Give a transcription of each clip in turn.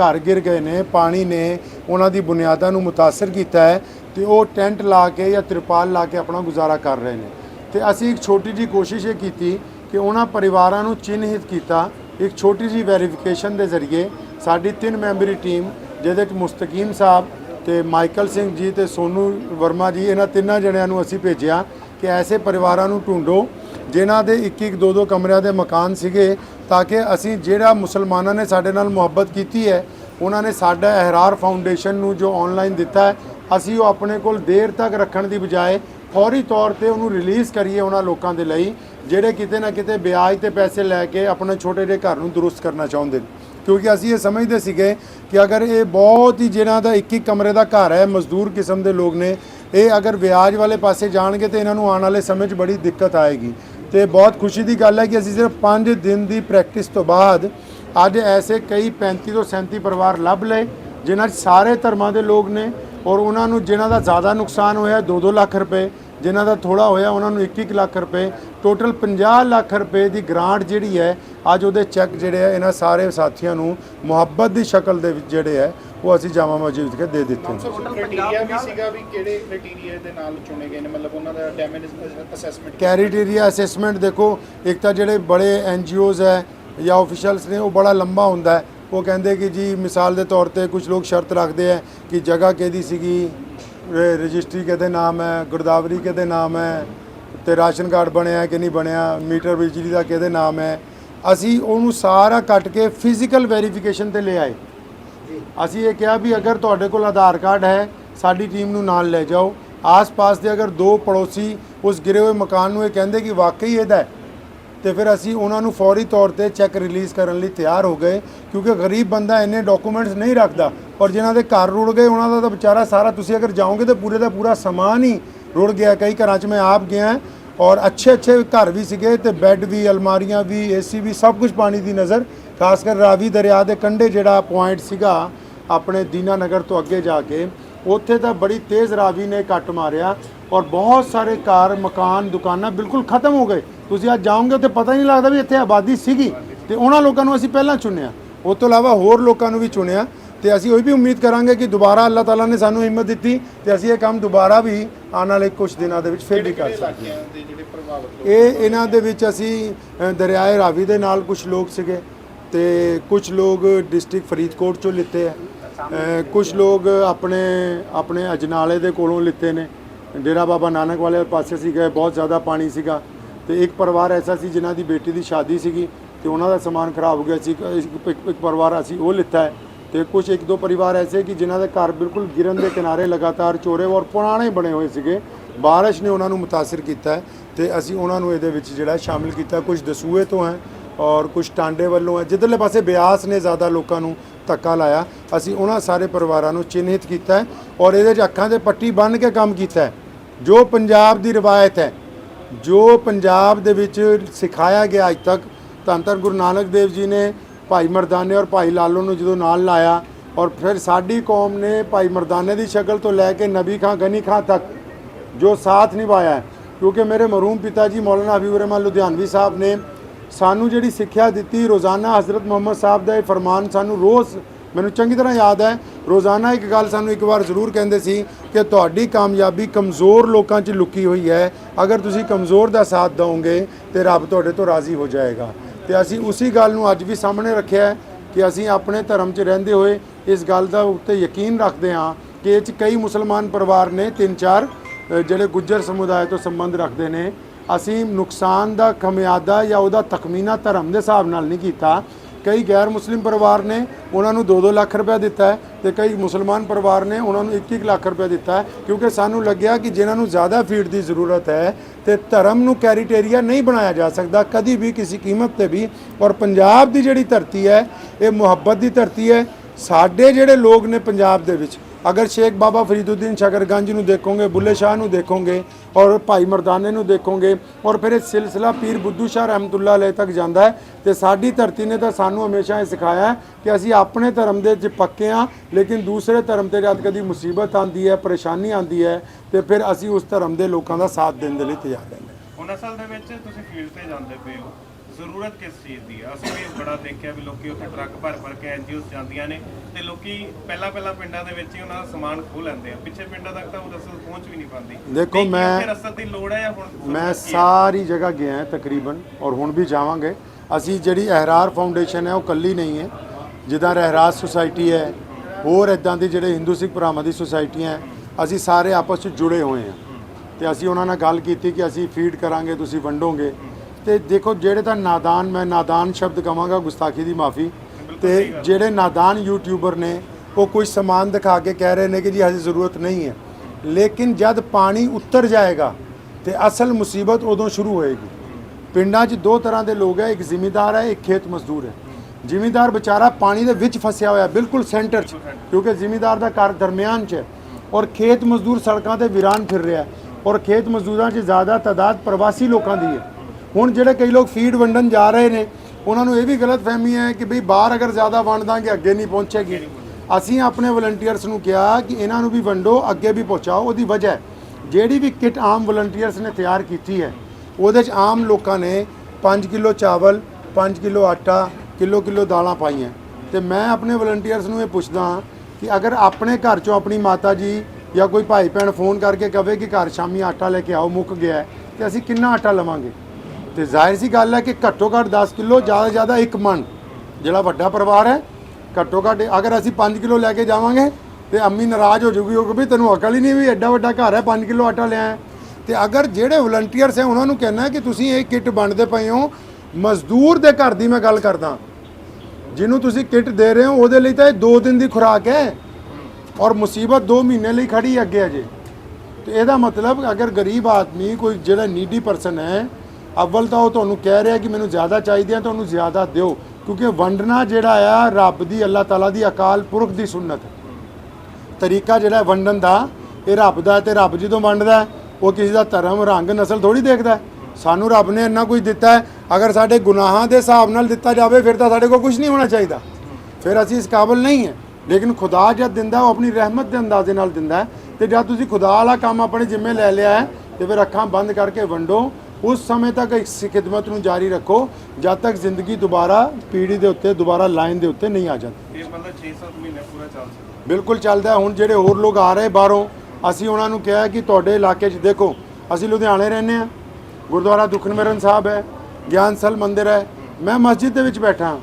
ਘਰ ਗਿਰ ਗਏ ਨੇ, ਪਾਣੀ ਨੇ ਉਹਨਾਂ ਦੀ ਬੁਨਿਆਦਾਂ ਨੂੰ ਮੁਤਾਸਰ ਕੀਤਾ ਹੈ ਤੇ ਉਹ ਟੈਂਟ ਲਾ ਕੇ ਜਾਂ ਤਿਰਪਾਲ ਲਾ ਕੇ ਆਪਣਾ ਗੁਜ਼ਾਰਾ ਕਰ ਰਹੇ ਨੇ। ਤੇ ਅਸੀਂ ਇੱਕ ਛੋਟੀ ਜੀ ਕੋਸ਼ਿਸ਼ ਇਹ ਕੀਤੀ ਕਿ ਉਹਨਾਂ ਪਰਿਵਾਰਾਂ ਨੂੰ ਚਿੰਨ੍ਹਿਤ ਕੀਤਾ, ਇੱਕ ਛੋਟੀ ਜੀ ਵੈਰੀਫਿਕੇਸ਼ਨ ਦੇ ਜ਼ਰੀਏ ਸਾਡੀ ਤਿੰਨ ਮੈਂਬਰੀ ਟੀਮ, ਜਿਹਦੇ ਵਿੱਚ ਮੁਸਤਕੀਮ ਸਾਹਿਬ ਤੇ ਮਾਈਕਲ ਸਿੰਘ ਜੀ ਤੇ ਸੋਨੂ ਵਰਮਾ ਜੀ, ਇਹਨਾਂ ਤਿੰਨਾਂ ਜਣਿਆਂ ਨੂੰ ਅਸੀਂ ਭੇਜਿਆ ਕਿ ਐਸੇ ਪਰਿਵਾਰਾਂ ਨੂੰ ਢੂੰਡੋ ਜਿਨ੍ਹਾਂ ਦੇ ਇੱਕ ਇੱਕ ਦੋ ਦੋ ਕਮਰਿਆਂ ਦੇ ਮਕਾਨ ਸੀਗੇ ਤਾਂ ਕਿ ਅਸੀਂ ਜਿਹੜਾ ਮੁਸਲਮਾਨਾਂ ਨੇ ਸਾਡੇ ਨਾਲ ਮੁਹੱਬਤ ਕੀਤੀ ਹੈ, ਉਹਨਾਂ ਨੇ ਸਾਡਾ ਅਹਿਰਾਰ ਫਾਊਂਡੇਸ਼ਨ ਨੂੰ ਜੋ ਆਨਲਾਈਨ ਦਿੱਤਾ ਹੈ, ਅਸੀਂ ਉਹ ਆਪਣੇ ਕੋਲ ਦੇਰ ਤੱਕ ਰੱਖਣ ਦੀ ਬਜਾਏ ਫੌਰੀ ਤੌਰ ਤੇ ਉਹਨੂੰ ਰਿਲੀਜ਼ ਕਰੀਏ ਉਹਨਾਂ ਲੋਕਾਂ ਦੇ ਲਈ, ਜਿਹੜੇ ਕਿਤੇ ਨਾ ਕਿਤੇ ਵਿਆਜ ਤੇ ਪੈਸੇ ਲੈ ਕੇ ਆਪਣੇ ਛੋਟੇ ਜਿਹੇ ਘਰ ਨੂੰ ਦਰੁਸਤ ਕਰਨਾ ਚਾਹੁੰਦੇ ਨੇ। ਕਿਉਂਕਿ ਅਸੀਂ ਇਹ ਸਮਝਦੇ ਸੀਗੇ ਕਿ ਅਗਰ ਇਹ ਬਹੁਤ ਹੀ ਜਿਹਨਾਂ ਦਾ ਇੱਕ ਇੱਕ ਕਮਰੇ ਦਾ ਘਰ ਹੈ, ਮਜ਼ਦੂਰ ਕਿਸਮ ਦੇ ਲੋਕ ਨੇ, ਇਹ ਅਗਰ ਵਿਆਜ ਵਾਲੇ ਪਾਸੇ ਜਾਣਗੇ ਤੇ ਇਹਨਾਂ ਨੂੰ ਆਉਣ ਵਾਲੇ ਸਮੇਂ 'ਚ ਬੜੀ ਦਿੱਕਤ ਆਏਗੀ। ਤੇ ਬਹੁਤ ਖੁਸ਼ੀ ਦੀ ਗੱਲ ਹੈ ਕਿ ਅਸੀਂ ਸਿਰਫ 5 ਦਿਨ ਦੀ ਪ੍ਰੈਕਟਿਸ ਤੋਂ ਬਾਅਦ ਅੱਜ ਐਸੇ ਕਈ 35 ਤੋਂ 37 ਪਰਿਵਾਰ ਲੱਭ ਲਏ, ਜਿਨ੍ਹਾਂ 'ਚ ਸਾਰੇ ਧਰਮਾਂ ਦੇ ਲੋਕ ਨੇ ਔਰ ਉਹਨਾਂ ਨੂੰ ਜਿਨ੍ਹਾਂ ਦਾ ਜ਼ਿਆਦਾ ਨੁਕਸਾਨ ਹੋਇਆ 2-2 ਲੱਖ ਰੁਪਏ, ਜਿਨ੍ਹਾਂ ਦਾ ਥੋੜਾ ਹੋਇਆ ਉਹਨਾਂ ਨੂੰ 1-1 ਲੱਖ ਰੁਪਏ, ਟੋਟਲ 50 ਲੱਖ ਰੁਪਏ ਦੀ ਗ੍ਰਾਂਟ ਜਿਹੜੀ ਹੈ, ਅੱਜ ਉਹਦੇ ਚੈੱਕ ਜਿਹੜੇ ਆ, ਇਹਨਾਂ ਸਾਰੇ ਸਾਥੀਆਂ ਨੂੰ ਮੁਹੱਬਤ ਦੀ ਸ਼ਕਲ ਦੇ ਵਿੱਚ ਜਿਹੜੇ ਹੈ ਉਹ ਅਸੀਂ ਜਾਮਾ ਮਸਜਿਦ ਵਿਖੇ ਦੇ ਦਿੱਤੇ ਨੇ ਕ੍ਰਾਈਟੇਰੀਆ ਵੀ ਸੀਗਾ ਵੀ ਕਿਹੜੇ ਕ੍ਰਾਈਟੇਰੀਆ ਦੇ ਨਾਲ ਚੁਣੇ ਗਏ ਨੇ? ਮਤਲਬ ਉਹਨਾਂ ਦਾ ਡੈਮੇਜ ਅਸੈਸਮੈਂਟ ਕੈਰੀਟੇਰੀਆ ਅਸੈਸਮੈਂਟ ਦੇਖੋ ਇੱਕ ਤਾਂ ਜਿਹੜੇ ਬੜੇ ਐਨਜੀਓਜ਼ ਹੈ ਜਾਂ ਆਫੀਸ਼ੀਅਲਸ ਨੇ ਉਹ ਬੜਾ ਲੰਬਾ ਹੁੰਦਾ ਹੈ। ਉਹ ਕਹਿੰਦੇ ਕਿ ਜੀ ਮਿਸਾਲ ਦੇ ਤੌਰ ਤੇ ਕੁਝ ਲੋਕ ਸ਼ਰਤ ਰੱਖਦੇ ਆ ਕਿ ਜਗ੍ਹਾ ਕਿਹਦੀ ਸੀਗੀ ਰ- ਰਜਿਸਟਰੀ ਕਿਹਦੇ ਨਾਮ ਹੈ ਗੁਰਦਾਵਰੀ ਕਿਹਦੇ ਨਾਮ ਹੈ ਤੇ ਰਾਸ਼ਨ ਕਾਰਡ ਬਣਿਆ ਕਿ ਨਹੀਂ ਬਣਿਆ ਮੀਟਰ ਬਿਜਲੀ ਦਾ ਕਿਹਦੇ ਨਾਮ ਹੈ। ਅਸੀਂ ਉਹਨੂੰ ਸਾਰਾ ਕੱਟ ਕੇ ਫਿਜ਼ੀਕਲ ਵੈਰੀਫਿਕੇਸ਼ਨ ਤੇ ਲੈ ਆਏ। ਅਸੀਂ ਇਹ ਕਿਹਾ ਵੀ ਅਗਰ ਤੁਹਾਡੇ ਕੋਲ ਆਧਾਰ ਕਾਰਡ ਹੈ, ਸਾਡੀ ਟੀਮ ਨੂੰ ਨਾਲ ਲੈ ਜਾਓ। ਆਸ-ਪਾਸ ਦੇ ਅਗਰ ਦੋ ਪੜੋਸੀ ਉਸ ਗਿਰੇ ਹੋਏ ਮਕਾਨ ਨੂੰ ਇਹ ਕਹਿੰਦੇ ਕਿ ਵਾਕਈ ਇਹਦਾ ਹੈ, ਤੇ ਫਿਰ ਅਸੀਂ ਉਹਨਾਂ ਨੂੰ ਫੌਰੀ ਤੌਰ ਤੇ ਚੈੱਕ ਰਿਲੀਜ਼ ਕਰਨ ਲਈ ਤਿਆਰ ਹੋ ਗਏ, ਕਿਉਂਕਿ ਗਰੀਬ ਬੰਦਾ ਇੰਨੇ ਡਾਕੂਮੈਂਟਸ ਨਹੀਂ ਰੱਖਦਾ ਔਰ ਜਿਨ੍ਹਾਂ ਦੇ ਘਰ ਰੁੜ ਗਏ, ਉਹਨਾਂ ਦਾ ਤਾਂ ਵਿਚਾਰਾ ਸਾਰਾ ਤੁਸੀਂ ਅਗਰ ਜਾਓਗੇ ਤਾਂ ਪੂਰੇ ਦਾ ਪੂਰਾ ਸਮਾਨ ਹੀ ਰੁੜ ਗਿਆ। ਕਈ ਘਰਾਂ 'ਚ ਮੈਂ ਆਪ ਗਿਆ ਔਰ ਅੱਛੇ ਅੱਛੇ ਘਰ ਵੀ ਸੀਗੇ ਤੇ ਬੈੱਡ ਵੀ, ਅਲਮਾਰੀਆਂ ਵੀ, ਏਸੀ ਵੀ, ਸਭ ਕੁਝ ਪਾਣੀ ਦੀ ਨਜ਼ਰ, ਖਾਸ ਕਰ ਰਾਵੀ ਦਰਿਆ ਦੇ ਕੰਢੇ ਜਿਹੜਾ ਪੁਆਇੰਟ ਸੀਗਾ ਆਪਣੇ ਦੀਨਾ ਨਗਰ ਤੋਂ ਅੱਗੇ ਜਾ ਕੇ ਉੱਥੇ ਤਾਂ ਬੜੀ ਤੇਜ਼ ਰਾਵੀ ਨੇ ਕੱਟ ਮਾਰਿਆ ਔਰ ਬਹੁਤ ਸਾਰੇ ਘਰ ਮਕਾਨ ਦੁਕਾਨਾਂ ਬਿਲਕੁਲ ਖਤਮ ਹੋ ਗਏ। ਤੁਸੀਂ ਅੱਜ ਜਾਓਗੇ ਤੇ ਪਤਾ ਹੀ ਨਹੀਂ ਲੱਗਦਾ ਵੀ ਇੱਥੇ ਆਬਾਦੀ ਸੀਗੀ ਤੇ ਉਹਨਾਂ ਲੋਕਾਂ ਨੂੰ ਅਸੀਂ ਪਹਿਲਾਂ ਚੁਣਿਆ। ਉਸ ਤੋਂ ਇਲਾਵਾ ਹੋਰ ਲੋਕਾਂ ਨੂੰ ਵੀ ਚੁਣਿਆ ਤੇ ਅਸੀਂ ਉਹ ਵੀ ਉਮੀਦ ਕਰਾਂਗੇ ਕਿ ਦੁਬਾਰਾ ਅੱਲਾਹ ਤਾਲਾ ਨੇ ਸਾਨੂੰ ਹਿੰਮਤ ਦਿੱਤੀ ਤੇ ਅਸੀਂ ਇਹ ਕੰਮ ਦੁਬਾਰਾ ਵੀ ਆਉਣ ਵਾਲੇ ਕੁਝ ਦਿਨਾਂ ਦੇ ਵਿੱਚ ਫਿਰ ਵੀ ਕਰ ਸਕਦੇ ਇਹ ਇਹਨਾਂ ਦੇ ਵਿੱਚ ਅਸੀਂ ਦਰਿਆਏ ਰਾਵੀ ਦੇ ਨਾਲ ਕੁਝ ਲੋਕ ਸੀਗੇ ਤੇ ਕੁਝ ਲੋਕ ਡਿਸਟ੍ਰਿਕਟ ਫਰੀਦਕੋਟ ਚੋਂ ਲਿੱਤੇ ਆ। ਕੁਝ ਲੋਕ ਆਪਣੇ ਆਪਣੇ ਅਜਨਾਲੇ ਦੇ ਕੋਲੋਂ ਲਿੱਤੇ ਨੇ। ਡੇਰਾ ਬਾਬਾ ਨਾਨਕ ਵਾਲੇ ਪਾਸੇ ਸੀ ਗਏ ਬਹੁਤ ਜ਼ਿਆਦਾ ਪਾਣੀ ਸੀਗਾ। ਤੇ ਇੱਕ ਪਰਿਵਾਰ ਐਸਾ ਸੀ ਜਿਨ੍ਹਾਂ ਦੀ ਬੇਟੀ ਦੀ ਸ਼ਾਦੀ ਸੀਗੀ ਤੇ ਉਹਨਾਂ ਦਾ ਸਮਾਨ ਖਰਾਬ ਹੋ ਗਿਆ ਸੀ। ਇੱਕ- ਪਰਿਵਾਰ ਅਸੀਂ ਉਹ ਲਿੱਤਾ ਹੈ। ਤੇ ਕੁਝ ਇੱਕ ਦੋ ਪਰਿਵਾਰ ਐਸੇ ਕਿ ਜਿਨ੍ਹਾਂ ਦੇ ਘਰ ਬਿਲਕੁਲ ਗਿਰਨ ਦੇ ਕਿਨਾਰੇ ਲਗਾਤਾਰ ਚੋਰੇ ਔਰ ਪੁਰਾਣੇ ਬਣੇ ਹੋਏ ਸੀਗੇ। ਬਾਰਿਸ਼ ਨੇ ਉਹਨਾਂ ਨੂੰ ਮੁਤਾਸਿਰ ਕੀਤਾ ਹੈ ਤੇ ਅਸੀਂ ਉਹਨਾਂ ਨੂੰ ਇਹਦੇ ਵਿੱਚ ਜਿਹੜਾ ਸ਼ਾਮਿਲ ਕੀਤਾ। ਕੁਝ ਦਸੂਏ ਤੋਂ ਹੈ ਔਰ ਕੁਝ ਟਾਂਡੇ ਵੱਲੋਂ ਹੈ। ਜਿੱਧਰਲੇ ਪਾਸੇ ਬਿਆਸ ਨੇ ਜ਼ਿਆਦਾ ਲੋਕਾਂ ਨੂੰ ਧੱਕਾ ਲਾਇਆ। ਅਸੀਂ ਉਹਨਾਂ ਸਾਰੇ ਪਰਿਵਾਰਾਂ ਨੂੰ ਚਿੰਨ੍ਹਿਤ ਕੀਤਾ ਹੈ ਔਰ ਇਹਦੇ 'ਚ ਅੱਖਾਂ ਤੇ ਪੱਟੀ ਬੰਨ੍ਹ ਕੇ ਕੰਮ ਕੀਤਾ ਹੈ। ਜੋ ਪੰਜਾਬ ਦੀ ਰਵਾਇਤ ਹੈ, ਜੋ ਪੰਜਾਬ ਦੇ ਵਿੱਚ ਸਿਖਾਇਆ ਗਿਆ ਅੱਜ ਤੱਕ ਧੰਨ ਧੰਨ ਗੁਰੂ ਨਾਨਕ ਦੇਵ ਜੀ ਨੇ ਭਾਈ ਮਰਦਾਨੇ ਔਰ ਭਾਈ ਲਾਲੋ ਨੂੰ ਜਦੋਂ ਨਾਲ ਲਾਇਆ ਔਰ ਫਿਰ ਸਾਡੀ ਕੌਮ ਨੇ ਭਾਈ ਮਰਦਾਨੇ ਦੀ ਸ਼ਕਲ ਤੋਂ ਲੈ ਕੇ ਨਬੀ ਖਾਂ, ਗਨੀ ਖਾਂ ਤੱਕ ਜੋ ਸਾਥ ਨਿਭਾਇਆ ਕਿਉਂਕਿ ਮੇਰੇ ਮਰਹੂਮ ਪਿਤਾ ਜੀ ਮੌਲਾਨਾ ਹਬੀਬ ਰਹਿਮਾਨ ਲੁਧਿਆਣਵੀ ਸਾਹਿਬ ਨੇ ਸਾਨੂੰ ਜਿਹੜੀ ਸਿੱਖਿਆ ਦਿੱਤੀ, ਰੋਜ਼ਾਨਾ ਹਜ਼ਰਤ ਮੁਹੰਮਦ ਸਾਹਿਬ ਦਾ ਇਹ ਫਰਮਾਨ ਸਾਨੂੰ ਰੋਜ਼, ਮੈਨੂੰ ਚੰਗੀ ਤਰ੍ਹਾਂ ਯਾਦ ਹੈ, ਰੋਜ਼ਾਨਾ ਇੱਕ ਗੱਲ ਸਾਨੂੰ ਇੱਕ ਵਾਰ ਜ਼ਰੂਰ ਕਹਿੰਦੇ ਸੀ ਕਿ ਤੁਹਾਡੀ ਕਾਮਯਾਬੀ ਕਮਜ਼ੋਰ ਲੋਕਾਂ 'ਚ ਲੁਕੀ ਹੋਈ ਹੈ। ਅਗਰ ਤੁਸੀਂ ਕਮਜ਼ੋਰ ਦਾ ਸਾਥ ਦਿਓਗੇ, ਤੇ ਰੱਬ ਤੁਹਾਡੇ ਤੋਂ ਰਾਜ਼ੀ ਹੋ ਜਾਏਗਾ। ਤੇ ਅਸੀਂ ਉਸੇ ਗੱਲ ਨੂੰ ਅੱਜ ਵੀ ਸਾਹਮਣੇ ਰੱਖਿਆ ਕਿ ਅਸੀਂ ਆਪਣੇ ਧਰਮ 'ਚ ਰਹਿੰਦੇ ਹੋਏ ਇਸ ਗੱਲ ਦਾ ਉੱਤੇ ਯਕੀਨ ਰੱਖਦੇ ਹਾਂ ਕਿ ਇਹ 'ਚ ਕਈ ਮੁਸਲਮਾਨ ਪਰਿਵਾਰ ਨੇ ਤਿੰਨ ਚਾਰ ਜਿਹੜੇ ਗੁੱਜਰ ਸਮੁਦਾਇ ਤੋਂ ਸੰਬੰਧ ਰੱਖਦੇ ਨੇ। ਅਸੀਂ ਨੁਕਸਾਨ ਦਾ ਖਮਿਆਦਾ ਜਾਂ ਉਹਦਾ ਤਖਮੀਨਾ ਧਰਮ ਦੇ ਹਿਸਾਬ ਨਾਲ ਨਹੀਂ ਕੀਤਾ। ਕਈ ਗੈਰ ਮੁਸਲਿਮ ਪਰਿਵਾਰ ਨੇ ਉਹਨਾਂ ਨੂੰ 2-2 ਲੱਖ ਰੁਪਏ ਦਿੱਤਾ ਹੈ ਤੇ ਕਈ ਮੁਸਲਮਾਨ ਪਰਿਵਾਰ ਨੇ ਉਹਨਾਂ ਨੂੰ 1-1 ਲੱਖ ਰੁਪਏ ਦਿੱਤਾ ਹੈ ਕਿਉਂਕਿ ਸਾਨੂੰ ਲੱਗਿਆ ਕਿ ਜਿਨ੍ਹਾਂ ਨੂੰ ਜ਼ਿਆਦਾ ਫੀਡ ਦੀ ਜ਼ਰੂਰਤ ਹੈ ਤੇ ਧਰਮ ਨੂੰ ਕੈਰੀਟੇਰੀਆ ਨਹੀਂ ਬਣਾਇਆ ਜਾ ਸਕਦਾ, ਕਦੀ ਵੀ ਕਿਸੇ ਕੀਮਤ ਤੇ ਵੀ। ਔਰ ਪੰਜਾਬ ਦੀ ਜਿਹੜੀ ਧਰਤੀ ਹੈ, ਇਹ ਮੁਹੱਬਤ ਦੀ ਧਰਤੀ ਹੈ। ਸਾਡੇ ਜਿਹੜੇ ਲੋਕ ਨੇ ਪੰਜਾਬ ਦੇ ਵਿੱਚ ਅਗਰ ਸ਼ੇਖ ਬਾਬਾ ਫਰੀਦੁੱਦੀਨ ਸ਼ਕਰਗੰਜ ਨੂੰ ਦੇਖੋਗੇ, ਬੁੱਲੇ ਸ਼ਾਹ ਨੂੰ ਦੇਖੋਗੇ ਔਰ ਭਾਈ ਮਰਦਾਨੇ ਨੂੰ ਦੇਖੋਗੇ ਔਰ ਫਿਰ ਇਹ ਸਿਲਸਿਲਾ ਪੀਰ ਬੁੱਧੂ ਸ਼ਾਹ ਰਹਿਮਤੁল্লাਹ ਅਲੈਹ ਤੱਕ ਜਾਂਦਾ ਹੈ ਤੇ ਸਾਡੀ ਧਰਤੀ ਨੇ ਤਾਂ ਸਾਨੂੰ ਹਮੇਸ਼ਾ ਇਹ ਸਿਖਾਇਆ ਕਿ ਅਸੀਂ ਆਪਣੇ ਧਰਮ ਦੇ ਵਿੱਚ ਪੱਕੇ ਹਾਂ, ਲੇਕਿਨ ਦੂਸਰੇ ਧਰਮ ਤੇ ਜਦ ਕਦੀ ਮੁਸੀਬਤ ਆਂਦੀ ਹੈ, ਪਰੇਸ਼ਾਨੀ ਆਂਦੀ ਹੈ, ਤੇ ਫਿਰ ਅਸੀਂ ਉਸ ਧਰਮ ਦੇ ਲੋਕਾਂ ਦਾ ਸਾਥ ਦੇਣ ਦੇ ਲਈ ਤਿਆਰ ਰਹਿੰਦੇ ਹਾਂ। ਹੁਣ ਦੇ ਵਿੱਚ ਤੁਸੀਂ ਫੀਲਡ ਤੇ ਜਾਂਦੇ ਪਏ ਹੋ। ਜ਼ਰੂਰਤ ਕਿਸ ਚੀਜ਼ ਦੀ ਹੈ ਅਸੀਂ ਵੀ ਬੜਾ ਦੇਖਿਆ ਵੀ ਲੋਕੀ ਉੱਥੇ ਟਰੱਕ ਭਰ ਭਰ ਕੇ ਐਨਜੀਓਸ ਜਾਂਦੀਆਂ ਨੇ ਤੇ ਲੋਕੀ ਪਹਿਲਾਂ ਪਹਿਲਾਂ ਪਿੰਡਾਂ ਦੇ ਵਿੱਚ ਹੀ ਉਹਨਾਂ ਦਾ ਸਮਾਨ ਖੋਹ ਲੈਂਦੇ ਆ। ਪਿੱਛੇ ਪਿੰਡਾਂ ਤੱਕ ਤਾਂ ਉਹ ਰਸਦ ਪਹੁੰਚ ਵੀ ਨਹੀਂ ਪਾਉਂਦੀ। ਦੇਖੋ, ਮੈਂ- ਰਸਦ ਦੀ ਲੋੜ ਹੈ ਹੁਣ ਮੈਂ? ਸਾਰੀ ਜਗ੍ਹਾ ਗਿਆ ਤਕਰੀਬਨ ਔਰ ਹੁਣ ਵੀ ਜਾਵਾਂਗੇ। ਅਸੀਂ ਜਿਹੜੀ ਅਹਿਰਾਰ ਫਾਊਂਡੇਸ਼ਨ ਹੈ ਉਹ ਕੱਲੀ ਨਹੀਂ ਹੈ। ਜਿੱਦਾਂ ਰਹਿਰਾਜ ਸੁਸਾਇਟੀ ਹੈ ਹੋਰ ਇਦਾਂ ਦੀ ਜਿਹੜੇ ਹਿੰਦੂ ਸਿੱਖ ਭਰਾਵਾਂ ਦੀ ਸੁਸਾਇਟੀਆਂ ਹੈ ਅਸੀਂ ਸਾਰੇ ਆਪਸ ਵਿੱਚ ਜੁੜੇ ਹੋਏ ਹਾਂ। ਤੇ ਅਸੀਂ ਉਹਨਾਂ ਨਾਲ ਗੱਲ ਕੀਤੀ ਕਿ ਅਸੀਂ ਫੀਡ ਕਰਾਂਗੇ ਤੁਸੀਂ ਵੰਡੋਗੇ। ਤੇ ਦੇਖੋ ਜਿਹੜੇ ਤਾਂ ਨਾਦਾਨ ਮੈਂ ਨਾਦਾਨ ਸ਼ਬਦ ਕਵਾਂਗਾ ਗੁਸਤਾਖੀ ਦੀ ਮਾਫੀ। ਤੇ ਜਿਹੜੇ ਨਾਦਾਨ ਯੂਟਿਊਬਰ ਨੇ ਉਹ ਕੁਝ ਸਮਾਨ ਦਿਖਾ ਕੇ ਕਹਿ ਰਹੇ ਨੇ ਕਿ ਜੀ ਹਜੇ ਜ਼ਰੂਰਤ ਨਹੀਂ ਹੈ। ਲੇਕਿਨ ਜਦ ਪਾਣੀ ਉੱਤਰ ਜਾਏਗਾ ਤੇ ਅਸਲ ਮੁਸੀਬਤ ਉਦੋਂ ਸ਼ੁਰੂ ਹੋਏਗੀ। ਪਿੰਡਾਂ 'ਚ ਦੋ ਤਰ੍ਹਾਂ ਦੇ ਲੋਕ ਹੈ ਇੱਕ ਜ਼ਿਮੀਂਦਾਰ ਹੈ ਇੱਕ ਖੇਤ ਮਜ਼ਦੂਰ ਹੈ। ਜ਼ਿਮੀਂਦਾਰ ਵਿਚਾਰਾ ਪਾਣੀ ਦੇ ਵਿੱਚ ਫਸਿਆ ਹੋਇਆ ਬਿਲਕੁਲ ਸੈਂਟਰ 'ਚ ਕਿਉਂਕਿ ਜ਼ਿਮੀਂਦਾਰ ਦਾ ਘਰ ਦਰਮਿਆਨ 'ਚ ਹੈ। ਔਰ ਖੇਤ ਮਜ਼ਦੂਰ ਸੜਕਾਂ ਤੇ ਵੀਰਾਨ ਫਿਰ ਰਿਹਾ ਔਰ ਖੇਤ ਮਜ਼ਦੂਰਾਂ 'ਚ ਜ਼ਿਆਦਾ ਤਾਦਾਦ ਪ੍ਰਵਾਸੀ ਲੋਕਾਂ ਦੀ ਹੈ। ਹੁਣ ਜਿਹੜੇ ਕਈ ਲੋਕ ਫੀਡ ਵੰਡਣ ਜਾ ਰਹੇ ਨੇ ਉਹਨਾਂ ਨੂੰ ਇਹ ਵੀ ਗਲਤ ਫਹਿਮੀ ਹੈ ਕਿ ਬਈ ਬਾਹਰ ਅਗਰ ਜ਼ਿਆਦਾ ਵੰਡ ਦਾਂਗੇ ਅੱਗੇ ਨਹੀਂ ਪਹੁੰਚੇਗੀ। ਅਸੀਂ ਆਪਣੇ ਵਲੰਟੀਅਰਸ ਨੂੰ ਕਿਹਾ ਕਿ ਇਹਨਾਂ ਨੂੰ ਵੀ ਵੰਡੋ ਅੱਗੇ ਵੀ ਪਹੁੰਚਾਓ ਉਹਦੀ ਵਜ੍ਹਾ ਜਿਹੜੀ ਵੀ ਕਿਟ ਆਮ ਵਲੰਟੀਅਰਸ ਨੇ ਤਿਆਰ ਕੀਤੀ ਹੈ ਉਹਦੇ 'ਚ ਆਮ ਲੋਕਾਂ ਨੇ 5 ਕਿਲੋ ਚਾਵਲ 5 ਕਿਲੋ ਆਟਾ ਕਿਲੋ ਕਿਲੋ ਦਾਲਾਂ ਪਾਈਆਂ। ਤੇ ਮੈਂ ਆਪਣੇ ਵਲੰਟੀਅਰਸ ਨੂੰ ਇਹ ਪੁੱਛਦਾ ਕਿ ਅਗਰ ਆਪਣੇ ਘਰ ਚੋਂ ਆਪਣੀ ਮਾਤਾ ਜੀ ਜਾਂ ਕੋਈ ਭਾਈ ਭੈਣ ਫੋਨ ਕਰਕੇ ਕਵੇ ਕਿ ਘਰ ਸ਼ਾਮੀ ਆਟਾ ਲੈ ਕੇ ਆਓ ਮੁੱਕ ਗਿਆ ਹੈ, ਤੇ ਅਸੀਂ ਕਿੰਨਾ ਆਟਾ ਲਵਾਂਗੇ? ਤੇ ਜ਼ਾਹਿਰ ਸੀ ਗੱਲ ਹੈ ਕਿ ਘੱਟੋ ਘੱਟ 10 ਕਿਲੋ ਜ਼ਿਆਦਾ ਜ਼ਿਆਦਾ ਇੱਕ ਮਣ, ਜਿਹੜਾ ਵੱਡਾ ਪਰਿਵਾਰ ਹੈ, ਘੱਟੋ ਘੱਟ ਅਗਰ ਅਸੀਂ 5 ਕਿਲੋ ਲੈ ਕੇ ਜਾਵਾਂਗੇ ਤੇ ਅੰਮੀ ਨਾਰਾਜ਼ ਹੋ ਜਾਊਗੀ ਉਹ ਕਿ ਵੀ ਤੈਨੂੰ ਅਕਲ ਹੀ ਨਹੀਂ ਵੀ ਐਡਾ ਵੱਡਾ ਘਰ ਹੈ 5 ਕਿਲੋ ਆਟਾ ਲਿਆ ਤੇ ਅਗਰ ਜਿਹੜੇ ਵਲੰਟੀਅਰਸ ਹੈ, ਉਹਨਾਂ ਨੂੰ ਕਹਿਣਾ ਕਿ ਤੁਸੀਂ ਇਹ ਕਿੱਟ ਵੰਡਦੇ ਪਏ ਹੋ, ਮਜ਼ਦੂਰ ਦੇ ਘਰ ਦੀ ਮੈਂ ਗੱਲ ਕਰਦਾ। ਜਿਹਨੂੰ ਤੁਸੀਂ ਕਿੱਟ ਦੇ ਰਹੇ ਹੋ, ਉਹਦੇ ਲਈ ਤਾਂ ਇਹ 2 ਦਿਨ ਦੀ ਖੁਰਾਕ ਹੈ ਔਰ ਮੁਸੀਬਤ 2 ਮਹੀਨੇ ਲਈ ਖੜੀ ਅੱਗੇ ਅਜੇ। ਤੇ ਇਹਦਾ ਮਤਲਬ ਅਗਰ ਗਰੀਬ ਆਦਮੀ, ਕੋਈ ਜਿਹੜਾ ਨੀਡੀ ਪਰਸਨ ਹੈ ਅਵਲ ਤਾਂ ਉਹ ਤੁਹਾਨੂੰ ਕਹਿ ਰਿਹਾ ਕਿ ਮੈਨੂੰ ਜ਼ਿਆਦਾ ਚਾਹੀਦੀ ਹੈ ਤਾਂ ਉਹਨੂੰ ਜ਼ਿਆਦਾ ਦਿਓ। ਕਿਉਂਕਿ ਵੰਡਣਾ ਜਿਹੜਾ ਆ, ਰੱਬ ਦੀ, ਅੱਲਾਹ ਤਾਲਾ ਦੀ ਅਕਾਲ ਪੁਰਖ ਦੀ ਸੁਨਨਤ। ਹੈ ਤਰੀਕਾ ਜਿਹੜਾ ਵੰਡਣ ਦਾ, ਇਹ ਰੱਬ ਦਾ ਹੈ ਤੇ ਰੱਬ ਜਦੋਂ ਵੰਡਦਾ ਉਹ ਕਿਸੇ ਦਾ ਧਰਮ, ਰੰਗ, ਨਸਲ ਥੋੜੀ ਦੇਖਦਾ ਸਾਨੂੰ ਰੱਬ ਨੇ ਇੰਨਾ ਕੁਝ ਦਿੱਤਾ ਹੈ, ਅਗਰ ਸਾਡੇ ਗੁਨਾਹਾਂ ਦੇ ਹਿਸਾਬ ਨਾਲ ਦਿੱਤਾ ਜਾਵੇ, ਫਿਰ ਤਾਂ ਸਾਡੇ ਕੋਲ ਕੁਝ ਨਹੀਂ ਹੋਣਾ ਚਾਹੀਦਾ। ਫਿਰ ਅਸੀਂ ਇਸ ਕਾਬਲ ਨਹੀਂ ਹੈ। ਲੇਕਿਨ ਖੁਦਾ ਜਦ ਦਿੰਦਾ, ਉਹ ਆਪਣੀ ਰਹਿਮਤ ਦੇ ਅੰਦਾਜ਼ੇ ਨਾਲ ਦਿੰਦਾ ਹੈ। ਤੇ ਜਦ ਤੁਸੀਂ ਖੁਦਾ ਵਾਲਾ ਕੰਮ ਆਪਣੇ ਜ਼ਿੰਮੇ ਲੈ ਲਿਆ ਹੈ, ਤੇ ਫਿਰ ਅੱਖਾਂ ਬੰਦ ਕਰਕੇ ਵੰਡੋ। ਉਸ ਸਮੇਂ ਤੱਕ ਇਸ ਖਿਦਮਤ ਨੂੰ ਜਾਰੀ ਰੱਖੋ ਜਦ ਤੱਕ ਜ਼ਿੰਦਗੀ ਦੁਬਾਰਾ ਪੀੜੀ ਦੇ ਉੱਤੇ ਦੁਬਾਰਾ ਲਾਈਨ ਦੇ ਉੱਤੇ ਨਹੀਂ ਆ ਜਾਂਦੀ ਇਹ ਮਤਲਬ 6-7 ਮਹੀਨੇ ਪੂਰਾ ਚੱਲ ਸਕਦਾ ਬਿਲਕੁਲ ਚੱਲਦਾ। ਹੁਣ ਜਿਹੜੇ ਹੋਰ ਲੋਕ ਆ ਰਹੇ ਬਾਹਰੋਂ ਅਸੀਂ ਉਹਨਾਂ ਨੂੰ ਕਿਹਾ ਕਿ ਤੁਹਾਡੇ ਇਲਾਕੇ 'ਚ ਦੇਖੋ ਅਸੀਂ ਲੁਧਿਆਣੇ ਰਹਿੰਦੇ ਆ ਗੁਰਦੁਆਰਾ ਦੁਖਨਿਵਾਰਨ ਸਾਹਿਬ ਹੈ ਗਿਆਨਸਲ ਮੰਦਿਰ ਹੈ ਮੈਂ ਮਸਜਿਦ ਦੇ ਵਿੱਚ ਬੈਠਾ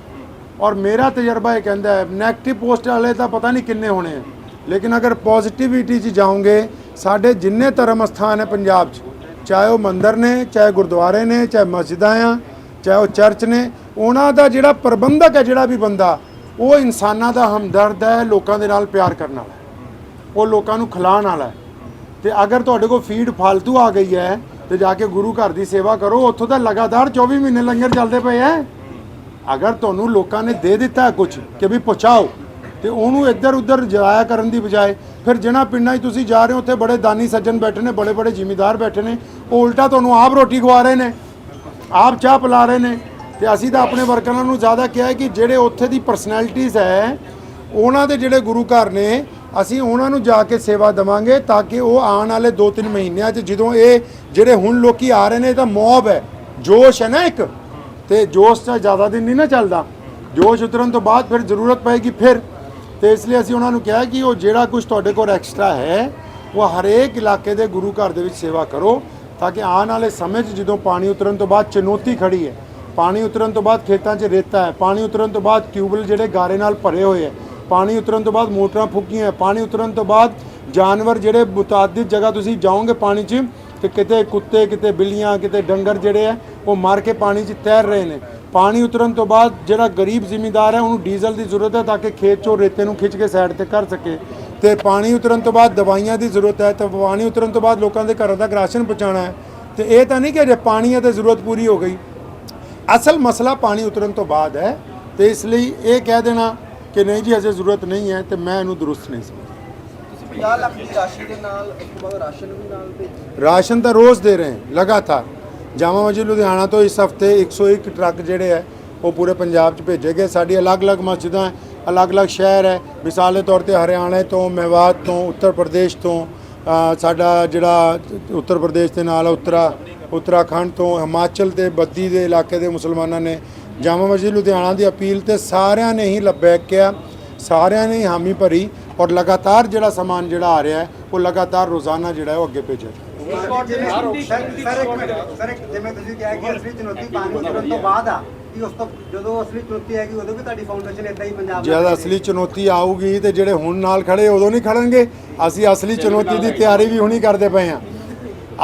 ਔਰ ਮੇਰਾ ਤਜਰਬਾ ਇਹ ਕਹਿੰਦਾ ਹੈ ਨੈਗੇਟਿਵ ਪੋਸਟ ਵਾਲੇ ਤਾਂ ਪਤਾ ਨਹੀਂ ਕਿੰਨੇ ਹੋਣੇ ਆ ਲੇਕਿਨ ਅਗਰ ਪੋਜ਼ਿਟਿਵਿਟੀ 'ਚ ਜਾਓਗੇ ਸਾਡੇ ਜਿੰਨੇ ਧਰਮ ਸਥਾਨ ਹੈ ਪੰਜਾਬ 'ਚ ਚਾਹੇ ਉਹ ਮੰਦਰ ਨੇ, ਚਾਹੇ ਗੁਰਦੁਆਰੇ ਨੇ, ਚਾਹੇ ਮਸਜਿਦਾਂ ਆ, ਚਾਹੇ ਉਹ ਚਰਚ ਨੇ, ਉਹਨਾਂ ਦਾ ਜਿਹੜਾ ਪ੍ਰਬੰਧਕ ਹੈ, ਜਿਹੜਾ ਵੀ ਬੰਦਾ, ਉਹ ਇਨਸਾਨਾਂ ਦਾ ਹਮਦਰਦ ਹੈ, ਲੋਕਾਂ ਦੇ ਨਾਲ ਪਿਆਰ ਕਰਨ ਵਾਲਾ ਉਹ ਲੋਕਾਂ ਨੂੰ ਖਿਲਾਉਣ ਵਾਲਾ ਹੈ। ਤੇ ਅਗਰ ਤੁਹਾਡੇ ਕੋਲ ਫੀਡ ਫालतू ਆ ਗਈ ਹੈ, ਤੇ ਜਾ ਕੇ ਗੁਰੂ ਘਰ ਦੀ ਸੇਵਾ ਕਰੋ, ਉੱਥੋਂ ਤਾਂ ਲਗਾਤਾਰ 24 ਮਹੀਨੇ ਲੰਗਰ ਚੱਲਦੇ ਪਏ ਐ ਅਗਰ ਤੁਹਾਨੂੰ ਲੋਕਾਂ ਨੇ ਦੇ ਦਿੱਤਾ ਕੁਝ ਕਿ ਵੀ ਪਹੁੰਚਾਓ ਤੇ ਉਹਨੂੰ ਇੱਧਰ ਉੱਧਰ ਜਾਇਆ ਕਰਨ ਦੀ ਬਜਾਏ ਫਿਰ ਜਿਹਨਾਂ ਪਿੰਡਾਂ 'ਚ ਤੁਸੀਂ ਜਾ ਰਹੇ ਹੋ, ਉੱਥੇ ਬੜੇ ਦਾਨੀ ਸੱਜਣ ਬੈਠੇ ਨੇ, ਬੜੇ ਬੜੇ ਜ਼ਿਮੀਦਾਰ ਬੈਠੇ ਨੇ। ਉਹ ਉਲਟਾ ਤੁਹਾਨੂੰ ਆਪ ਰੋਟੀ ਖਵਾ ਰਹੇ ਨੇ, ਆਪ ਚਾਹ ਪਿਲਾ ਰਹੇ ਨੇ। ਤੇ ਅਸੀਂ ਤਾਂ ਆਪਣੇ ਵਰਕਰਾਂ ਨੂੰ ਜ਼ਿਆਦਾ ਕਿਹਾ ਕਿ ਜਿਹੜੇ ਉੱਥੇ ਦੀ ਪਰਸਨੈਲਿਟੀਜ਼ ਹੈ, ਉਹਨਾਂ ਦੇ ਜਿਹੜੇ ਗੁਰੂ ਘਰ ਨੇ, ਅਸੀਂ ਉਹਨਾਂ ਨੂੰ ਜਾ ਕੇ ਸੇਵਾ ਦਵਾਂਗੇ ਤਾਂ ਕਿ ਉਹ ਆਉਣ ਵਾਲੇ 2-3 ਮਹੀਨਿਆਂ 'ਚ ਜਦੋਂ ਇਹ ਜਿਹੜੇ ਹੁਣ ਲੋਕੀ ਆ ਰਹੇ ਨੇ, ਇਹ ਤਾਂ ਮੌਬ ਹੈ। ਜੋਸ਼ ਹੈ ਨਾ ਇੱਕ? ਤੇ ਜੋਸ਼ ਤਾਂ ਜ਼ਿਆਦਾ ਦਿਨ ਨਹੀਂ ਨਾ ਚੱਲਦਾ। ਜੋਸ਼ ਉਤਰਨ ਤੋਂ ਬਾਅਦ ਫਿਰ ਜ਼ਰੂਰਤ ਪਏਗੀ ਫਿਰ। ਤੇ ਇਸ ਲਈ ਅਸੀਂ ਉਹਨਾਂ ਨੂੰ ਕਿਹਾ ਕਿ ਉਹ ਜਿਹੜਾ ਕੁਝ ਤੁਹਾਡੇ ਕੋਲ ਐਕਸਟਰਾ ਹੈ, ਉਹ ਹਰੇਕ ਇਲਾਕੇ ਦੇ ਗੁਰੂ ਘਰ ਦੇ ਵਿੱਚ ਸੇਵਾ ਕਰੋ, ਤਾਂ ਕਿ ਆਉਣ ਵਾਲੇ ਸਮੇਂ 'ਚ ਜਦੋਂ ਪਾਣੀ ਉਤਰਨ ਤੋਂ ਬਾਅਦ ਚੁਣੌਤੀ ਖੜੀ ਹੈ, ਪਾਣੀ ਉਤਰਨ ਤੋਂ ਬਾਅਦ ਖੇਤਾਂ 'ਚ ਰੇਤਾ ਹੈ, ਪਾਣੀ ਉਤਰਨ ਤੋਂ ਬਾਅਦ ਟਿਊਬਲ ਜਿਹੜੇ ਗਾਰੇ ਨਾਲ ਭਰੇ ਹੋਏ ਹੈ, ਪਾਣੀ ਉਤਰਨ ਤੋਂ ਬਾਅਦ ਮੋਟਰਾਂ ਫੁੱਕੀਆਂ ਹੈ, ਪਾਣੀ ਉਤਰਨ ਤੋਂ ਬਾਅਦ ਜਾਨਵਰ ਜਿਹੜੇ ਮੁਤਾਦਿਦ ਜਗ੍ਹਾ ਤੁਸੀਂ ਜਾਓਗੇ ਪਾਣੀ 'ਚ, ਤੇ ਕਿਤੇ ਕੁੱਤੇ, ਕਿਤੇ ਬਿੱਲੀਆਂ, ਕਿਤੇ ਡੰਗਰ ਜਿਹੜੇ ਆ ਉਹ ਮਾਰ ਕੇ ਪਾਣੀ 'ਚ ਤੈਰ ਰਹੇ ਨੇ। ਪਾਣੀ ਉਤਰਨ ਤੋਂ ਬਾਅਦ ਜਿਹੜਾ ਗਰੀਬ ਜ਼ਿਮੀਂਦਾਰ ਹੈ ਉਹਨੂੰ ਡੀਜ਼ਲ ਦੀ ਜ਼ਰੂਰਤ ਹੈ ਤਾਂ ਕਿ ਖੇਤ 'ਚੋਂ ਰੇਤੇ ਨੂੰ ਖਿੱਚ ਕੇ ਸਾਈਡ ਤੇ ਕਰ ਸਕੇ। ਤੇ ਪਾਣੀ ਉਤਰਨ ਤੋਂ ਬਾਅਦ ਦਵਾਈਆਂ ਦੀ ਜ਼ਰੂਰਤ ਹੈ ਤੇ ਪਾਣੀ ਉਤਰਨ ਤੋਂ ਬਾਅਦ ਲੋਕਾਂ ਦੇ ਘਰਾਂ ਤੱਕ ਰਾਸ਼ਨ ਪਹੁੰਚਾਉਣਾ ਹੈ। ਤੇ ਇਹ ਤਾਂ ਨਹੀਂ ਕਿ ਜੇ ਪਾਣੀ ਹੈ ਤੇ ਜ਼ਰੂਰਤ ਪੂਰੀ ਹੋ ਗਈ। ਅਸਲ ਮਸਲਾ ਪਾਣੀ ਉਤਰਨ ਤੋਂ ਬਾਅਦ ਹੈ ਤੇ ਇਸ ਲਈ ਇਹ ਕਹਿ ਦੇਣਾ ਕਿ ਨਹੀਂ ਜੀ ਅਜੇ ਜ਼ਰੂਰਤ ਨਹੀਂ ਹੈ ਤੇ ਮੈਂ ਇਹਨੂੰ ਦਰੁਸਤ ਨਹੀਂ ਸਮਝਦਾ। ਤੁਸੀਂ 50 ਲੱਖ ਦੀ ਰਾਸ਼ੀ ਦੇ ਨਾਲ ਰਾਸ਼ਨ ਵੀ ਨਾਲ ਭੇਜ। ਰਾਸ਼ਨ ਤਾਂ ਰੋਜ਼ ਦੇ ਰਹੇ ਲਗਾਤਾਰ। ਜਾਮਾ ਮਸਜਿਦ ਲੁਧਿਆਣਾ ਤੋਂ ਇਸ ਹਫ਼ਤੇ 101 ਟਰੱਕ ਜਿਹੜੇ ਹੈ, ਉਹ ਪੂਰੇ ਪੰਜਾਬ 'ਚ ਭੇਜੇ ਗਏ। ਸਾਡੀ ਅਲੱਗ-ਅਲੱਗ ਮਸਜਿਦਾਂ ਅਲੱਗ-ਅਲੱਗ ਸ਼ਹਿਰ ਹੈ। ਮਿਸਾਲ ਦੇ ਤੌਰ ਤੇ ਹਰਿਆਣਾ ਤੋਂ ਮੇਵਾਤ ਤੋਂ, ਉੱਤਰ ਪ੍ਰਦੇਸ਼ ਤੋਂ ਸਾਡਾ ਜਿਹੜਾ ਉੱਤਰ ਪ੍ਰਦੇਸ਼ ਦੇ ਨਾਲ ਉੱਤਰਾ, ਉੱਤਰਾਖੰਡ ਤੋਂ, ਹਿਮਾਚਲ ਤੇ ਬੱਦੀ ਦੇ ਇਲਾਕੇ ਦੇ ਮੁਸਲਮਾਨਾਂ ਨੇ ਜਾਮਾ ਮਸਜਿਦ ਲੁਧਿਆਣਾ ਦੀ ਅਪੀਲ ਤੇ ਸਾਰਿਆਂ ਨੇ ਹੀ ਲੱਬੈਕ ਕਿਹਾ। ਸਾਰਿਆਂ ਨੇ ਹੀ ਹਾਮੀ ਭਰੀ ਔਰ ਲਗਾਤਾਰ ਜਿਹੜਾ ਸਮਾਨ ਜਿਹੜਾ ਆ ਰਿਹਾ ਹੈ, ਉਹ ਲਗਾਤਾਰ ਰੋਜ਼ਾਨਾ ਜਿਹੜਾ ਉਹ ਅੱਗੇ ਭੇਜਿਆ ਸਰ ਜਿਵੇਂ ਤੁਸੀਂ ਕਿਹਾ ਕਿ ਅਸਲੀ ਚੁਣੌਤੀ ਪਾਣੀ ਉਤਰਨ ਤੋਂ ਬਾਅਦ ਆ ਕਿ ਉਸ ਤੋਂ ਜਦੋਂ ਅਸਲੀ ਚੁਣੌਤੀ ਹੈਗੀ ਉਦੋਂ ਵੀ ਤੁਹਾਡੀ ਫਾਊਂਡੇਸ਼ਨ ਇਦਾਂ ਹੀ ਪੰਜਾਬ ਜਦ ਅਸਲੀ ਚੁਣੌਤੀ ਆਊਗੀ ਤੇ ਜਿਹੜੇ ਹੁਣ ਨਾਲ ਖੜੇ ਉਦੋਂ ਨਹੀਂ ਖੜਨਗੇ। ਅਸੀਂ ਅਸਲੀ ਚੁਣੌਤੀ ਦੀ ਤਿਆਰੀ ਵੀ ਹੁਣੀ ਕਰਦੇ ਪਏ ਹਾਂ।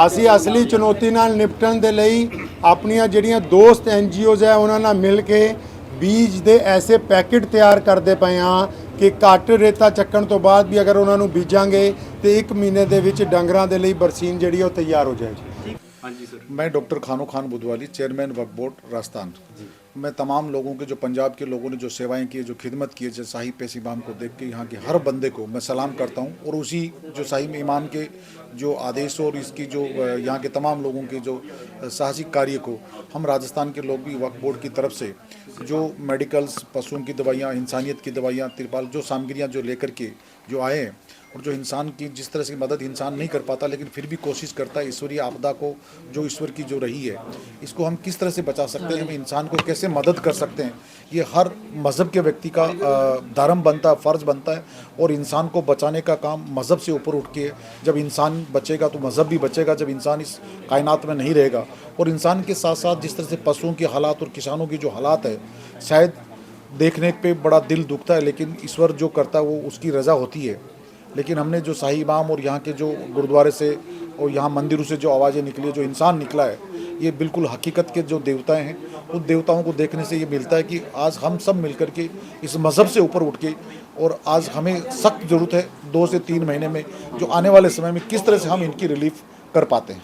ਅਸੀਂ ਅਸਲੀ ਚੁਣੌਤੀ ਨਾਲ ਨਿਪਟਣ ਦੇ ਲਈ ਆਪਣੀਆਂ ਜਿਹੜੀਆਂ ਦੋਸਤ ਐਨਜੀਓਜ਼ ਹੈ, ਉਹਨਾਂ ਨਾਲ ਮਿਲ ਕੇ ਬੀਜ ਦੇ ਐਸੇ ਪੈਕੇਟ ਤਿਆਰ ਕਰਦੇ ਪਏ ਹਾਂ ਕਿ ਘੱਟ ਰੇਤਾ ਚੱਕਣ ਤੋਂ ਬਾਅਦ ਵੀ ਅਗਰ ਉਹਨਾਂ ਨੂੰ ਬੀਜਾਂਗੇ ਤੇ 1 ਮਹੀਨੇ ਦੇ ਵਿੱਚ ਡੰਗਰਾਂ ਦੇ ਲਈ ਬਰਸੀਨ ਜਿਹੜੀ ਉਹ ਤਿਆਰ ਹੋ ਜਾਏਗੀ मैं डॉक्टर खानो खान बुधवाली चेयरमैन वक्फ बोर्ड राजस्थान मैं तमाम लोगों के जो पंजाब के लोगों ने जो सेवाएं की जो खिदमत की है जैसे शाही पेश इमाम को देख के यहाँ के हर बंदे को मैं सलाम करता हूँ और उसी जो शाही इमाम के जो आदेश और इसकी जो अ, यहाँ के तमाम लोगों के जो अ, साहसिक कार्य को हम राजस्थान के लोग भी वक्फ बोर्ड की तरफ से जो मेडिकल्स पशुओं की दवाइयाँ इंसानियत की दवाइयाँ तिरपाल जो सामग्रियाँ जो लेकर के जो आए हैं और जो इंसान की जिस तरह से मदद इंसान नहीं कर पाता, लेकिन फिर भी कोशिश करता है ईश्वरीय आपदा को, जो ईश्वर की जो रही है, इसको हम किस तरह से बचा सकते हैं, हम इंसान को कैसे मदद कर सकते हैं? ये हर मज़हब के व्यक्ति का धर्म बनता है, फ़र्ज़ बनता है, और इंसान को बचाने का काम मज़हब से ऊपर उठ के, जब इंसान बचेगा तो मज़हब भी बचेगा, जब इंसान इस कायनात में नहीं रहेगा। और इंसान के साथ साथ जिस तरह से पशुओं के हालात और किसानों की जो हालात है, शायद देखने पे बड़ा दिल दुखता है, लेकिन ईश्वर जो करता है वो उसकी रज़ा होती है। लेकिन हमने जो शाही इमाम और यहाँ के जो गुरुद्वारे से और यहाँ मंदिरों से जो आवाज़ें निकली जो इंसान निकला है ये बिल्कुल हकीकत के जो देवताएँ हैं उन देवताओं को देखने से ये मिलता है कि आज हम सब मिलकर के इस मज़हब से ऊपर उठ के और आज हमें सख्त ज़रूरत है दो से तीन महीने में जो आने वाले समय में किस तरह से हम इनकी रिलीफ कर पाते हैं।